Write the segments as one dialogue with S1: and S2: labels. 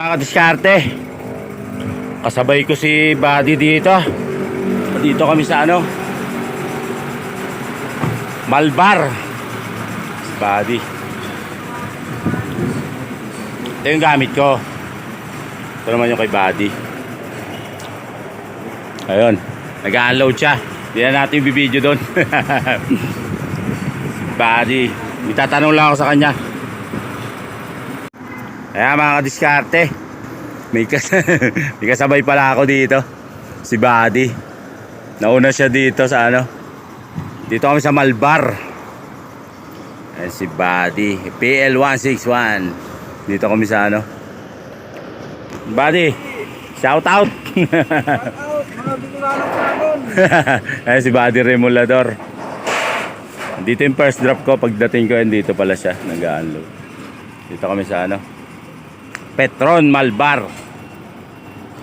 S1: Mga diskarte. Kasabay ko si Buddy dito. Dito kami sa ano? Malbar. Si Buddy. Ito yung gamit ko. Ito naman yung kay Buddy. Ayun. Nag-unload siya. Hindi na natin bibideo doon. si Buddy. Itatanong lang ako sa kanya. Kaya mga kadiskarte, may, kas may kasabay pala ako dito. Si Buddy. Nauna siya dito sa ano. Dito kami sa Malbar. Ayan si Buddy. PL161. Dito kami sa ano. Buddy, shout out.
S2: Out, mga Bicolano Dragon.
S1: Ayan si Buddy Remulador. Dito yung first drop ko. Pagdating ko, yan dito pala siya. Nag-unload. Dito kami sa ano. Petron Malbar.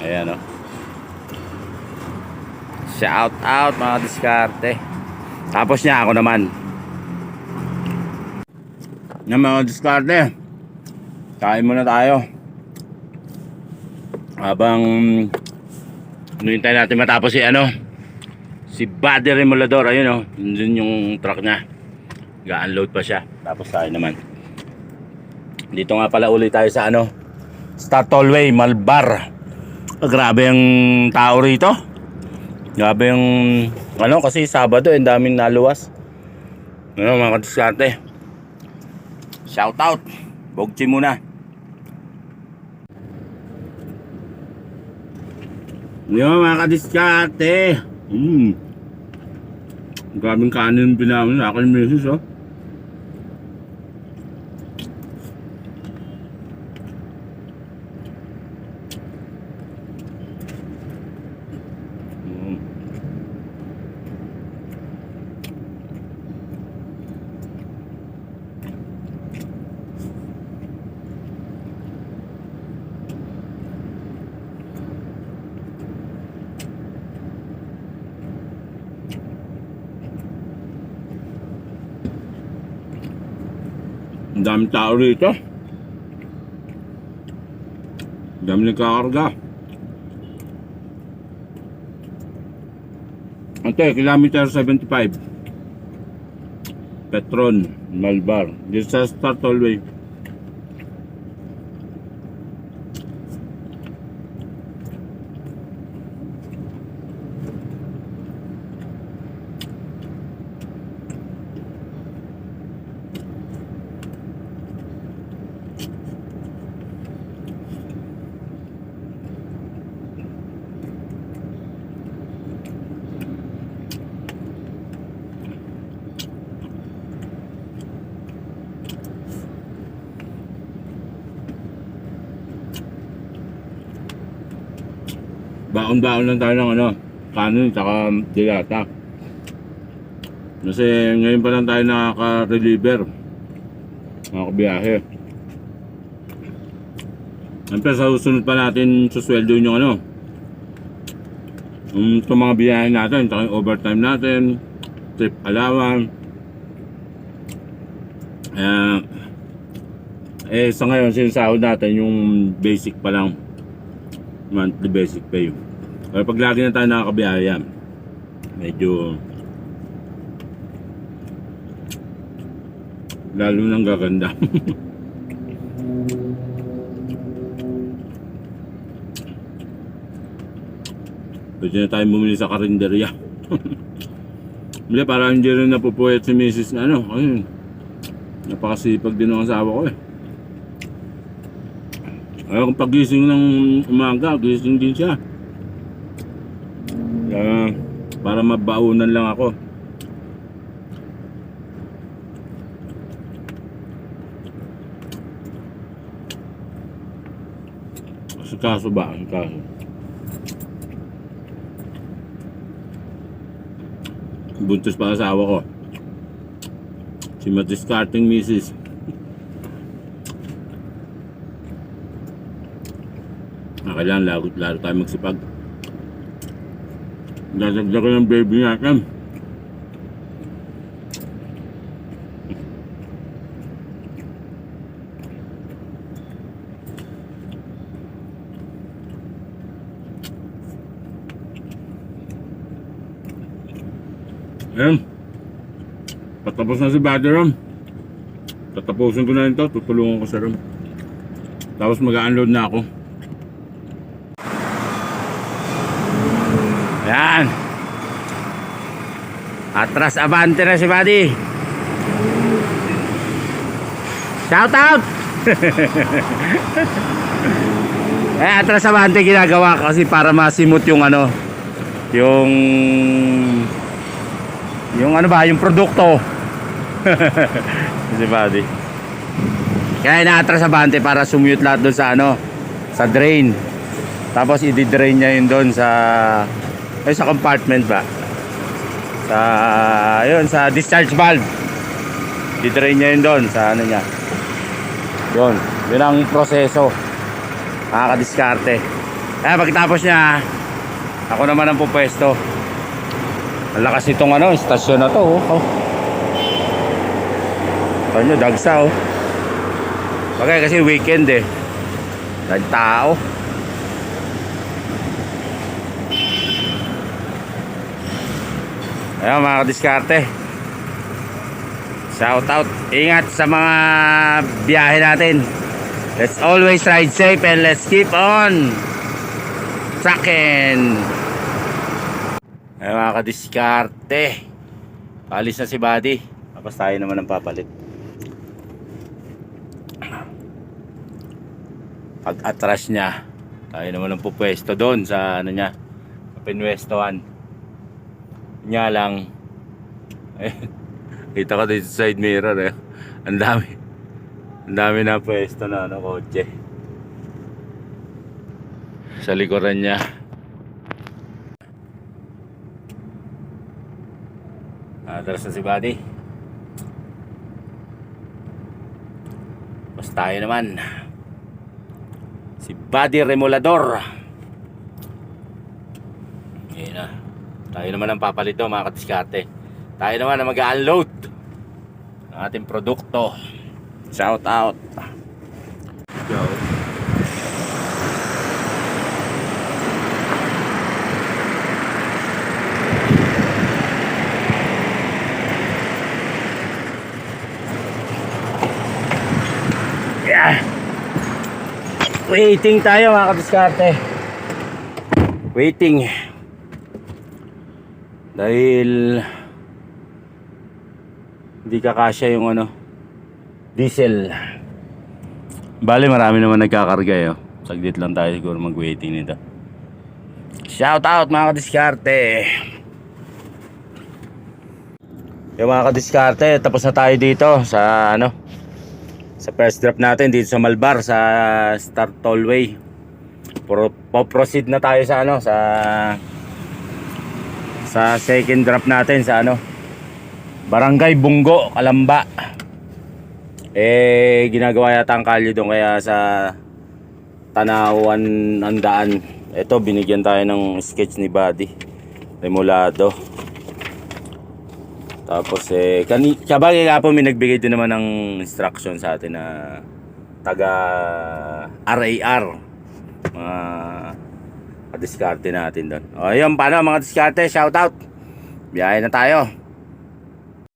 S1: Ayan o. Shout out mga diskarte. Tapos niya ako naman. Yan mga diskarte. Kain muna tayo. Habang Hinihintay natin matapos si ano si Buddy Remolador ayun oh yun yung truck niya ga-unload pa siya tapos tayo naman dito nga pala ulit tayo sa ano Star Tollway Malbar grabe ang tao rito grabe yung ano kasi Sabado ang daming naluwas ano mga kadiskarte shout out Bogchi muna Yo mga kadiskarte. Mm. Grabing kanin pinamin ako yung misis oh. Ang daming tao rito. Ang dami nagkakarga. Ante, kilometer 75. Petron, Malbar. Dito sa Star Tollway. Baon-baon lang tayo ng ano, kanin tsaka dilata. Kasi ngayon pa lang tayo nakaka-reliever. Nakakabiyahe. Siyempre sa susunod pa natin susweldo yung ano. Yung itong mga biyahe natin, tsaka yung overtime natin, trip allowance. Kaya, eh sa ngayon sinasahod natin yung basic pa lang monthly basic pay. Pero pag lagi na tayo nakakabiyahe yan, medyo lalo nang gaganda. Pwede na tayo bumili sa karinderya. Hindi, para hindi rin napupuyat si Mrs. na ano. Ayun. Napakasipag din ng asawa ko eh. Ayaw kung pagising ng umaga, gising din siya. Kaya, para mabaunan lang ako. Sa kaso ba? Sa kaso. Buntis pa asawa ko. Si Matiskarting Mrs. Ah, kailangan lalo, lalo tayo magsipag. Dadagdag ko ng baby natin. Ayan. Patapos na si Brother Ram. Tatapusin ko na ito. Tutulungan ko sa Ram. Tapos mag-unload na ako. Yan. Atras abante na si Buddy. Shout out! eh, atras abante ginagawa kasi para masimot yung ano, yung yung ano ba, yung produkto. si Buddy. Kaya inaatras abante para sumute lahat doon sa ano, sa drain. Tapos i-drain niya yun doon sa ay sa compartment ba? Sa ayun sa discharge valve. I-drain niya yun doon sa ano niya. Yun, yun ang proseso. Nakakadiskarte. Kaya pagkatapos niya, ako naman ang pupwesto. Ang lakas nitong ano, istasyon na to. Oh. oh. Nyo, dagsa oh. Bagay kasi weekend eh. Dahil Ayun mga kadiskarte. Shout out. Ingat sa mga biyahe natin. Let's always ride safe and let's keep on trucking. Ayun mga kadiskarte. Palis na si Buddy. Tapos tayo naman ang papalit. Pag atras niya, tayo naman ang pupwesto doon sa ano niya, pinwestohan. Nya lang, eh, kita ko dito sa side mirror eh. Ang dami. Ang dami na pwesto na ano, kotse. Sa likuran niya. Atras na si Buddy. Mas tayo naman. Si Buddy Remolador. Yan na. Tayo naman ang papalito mga katiskate. Tayo naman ang mag-unload ng ating produkto. Shout out. Go. Yeah. Waiting tayo mga katiskate. Waiting. Dahil hindi kakasya yung ano diesel. Bali marami naman nagkakarga eh. oh. Saglit lang tayo siguro mag-waiting nito. Shout out mga kadiskarte. Yung mga kadiskarte, tapos na tayo dito sa ano sa first drop natin dito sa Malbar sa Star Tollway. Pro, po-proceed na tayo sa ano sa sa second drop natin sa ano Barangay Bunggo, Kalamba. Eh ginagawa yata ang kalye doon kaya sa Tanawan ang daan. Ito binigyan tayo ng sketch ni Buddy. Remolado. Tapos eh kani kabagay nga po may nagbigay din naman ng instruction sa atin na taga RAR. Mga diskarte natin doon. O yun, paano mga diskarte? Shout out. Biyahe na tayo.